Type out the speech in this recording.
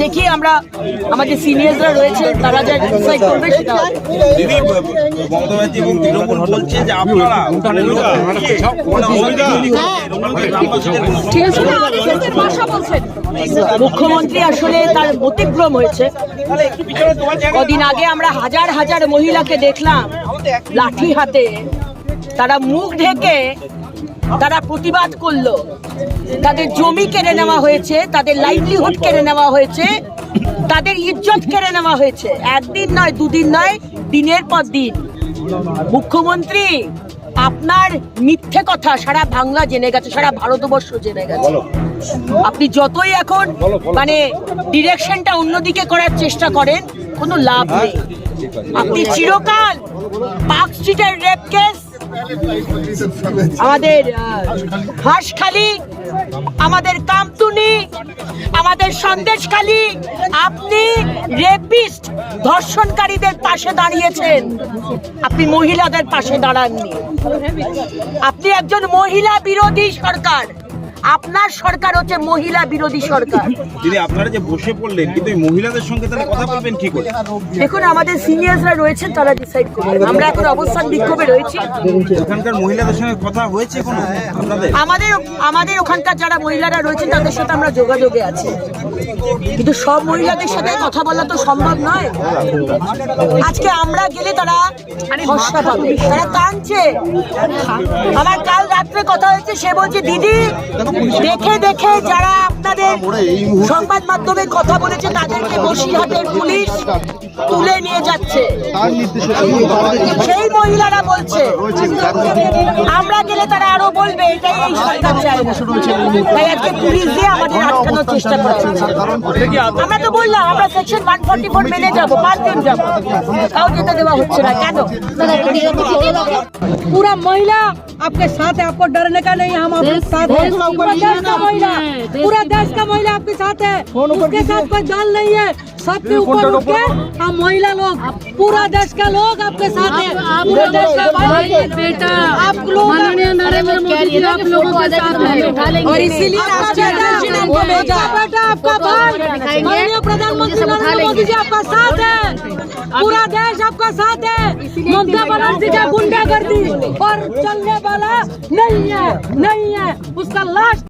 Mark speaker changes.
Speaker 1: দেখি আমরা আমাদের সিনিয়ররা রয়েছে তারা যা ডিসাইড করবে সেটা
Speaker 2: দিদি মমতা ব্যানার্জি এবং তৃণমূল বলছে যে আপনারা ওখানে
Speaker 1: ঠিক আছে মুখ্যমন্ত্রী আসলে তার অতিক্রম হয়েছে। কদিন আগে আমরা হাজার হাজার মহিলাকে দেখলাম লাঠি হাতে তারা মুখ ঢেকে তারা প্রতিবাদ করল। তাদের জমি কেড়ে নেওয়া হয়েছে তাদের লাইভলিহুড কেড়ে নেওয়া হয়েছে তাদের ইজ্জত কেড়ে নেওয়া হয়েছে। একদিন নয় দুদিন নয় দিনের পর দিন। মুখ্যমন্ত্রী আপনার মিথ্যে কথা সারা বাংলা জেনে গেছে সারা ভারতবর্ষ জেনে গেছে। আপনি যতই এখন মানে ডিরেকশনটা অন্যদিকে করার চেষ্টা করেন কোনো লাভ নেই। আপনি চিরকাল পার্ক স্ট্রিটের রেপ কেস আমাদের হাসখালি আমাদের কামতুনি, আমাদের সন্দেশখালি, আপনি রেপিস্ট, ধর্ষণকারীদের পাশে দাঁড়িয়েছেন। আপনি মহিলাদের পাশে দাঁড়াননি। আপনি একজন মহিলা বিরোধী সরকার। আপনার সরকার হচ্ছে মহিলা বিরোধী সরকার।
Speaker 2: দিদি আপনারা যে বসে পড়লেন কিন্তু মহিলাদের সঙ্গে তাহলে কথা বলবেন কি করে?
Speaker 1: দেখুন আমাদের সিনিয়ররা রয়েছেন তারা ডিসাইড করবেন আমরা এখন অবস্থান বিক্ষোভে রয়েছি।
Speaker 2: ওখানকার মহিলাদের সঙ্গে কথা হয়েছে কোনো আপনাদের?
Speaker 1: আমাদের আমাদের ওখানকার যারা মহিলারা রয়েছেন তাদের সাথে আমরা যোগাযোগে আছি। কিন্তু সব মহিলাদের সাথে কথা বলা তো সম্ভব নয়। আজকে আমরা গেলে তারা ভরসা পাবে। তারা কাঁদছে। আমার কাল রাত্রে কথা হয়েছে সে বলছে দিদি দেখে দেখে যারা আপনাদের সংবাদ মাধ্যমে কথা বলেছে, তাদেরকে বসিরহাটের পুলিশ তুলে নিয়ে যাচ্ছে। সেই মহিলারা বলছে, আমরা গেলে তারা আরও বলবে, এটাই এই সরকার চায় তাই আজকে পুলিশ দিয়ে আমাদের আটকানোর চেষ্টা করছে। আমরা তো বললাম, আমরা সেকশন ওয়ান ফোর্টি ফোর মেনে যাব পাঁচ যাব। তাও যেতে দেওয়া হচ্ছে না। কেন?
Speaker 3: পুরা মহিলা आपके साथ है आपको डरने का नहीं हम आपके साथ है। पूरा देश का महिला पूरा देश का महिला आपके साथ है। उसके साथ कोई दल नहीं है। सबके ऊपर उठ के हम महिला लोग पूरा देश का लोग आपके साथ है। पूरे देश का भाई
Speaker 4: बेटा।
Speaker 3: आप लोग
Speaker 4: नरेंद्र मोदी जी आप लोगों के साथ है
Speaker 3: और इसीलिए आपका बेटा आपका भाई। माननीय प्रधानमंत्री नरेंद्र मोदी जी आपका साथ है। पूरा देश आपका साथ है। ममता बनर्जी का गुंडागर्दी और चलने वाला नहीं है नहीं है। उसका लास्ट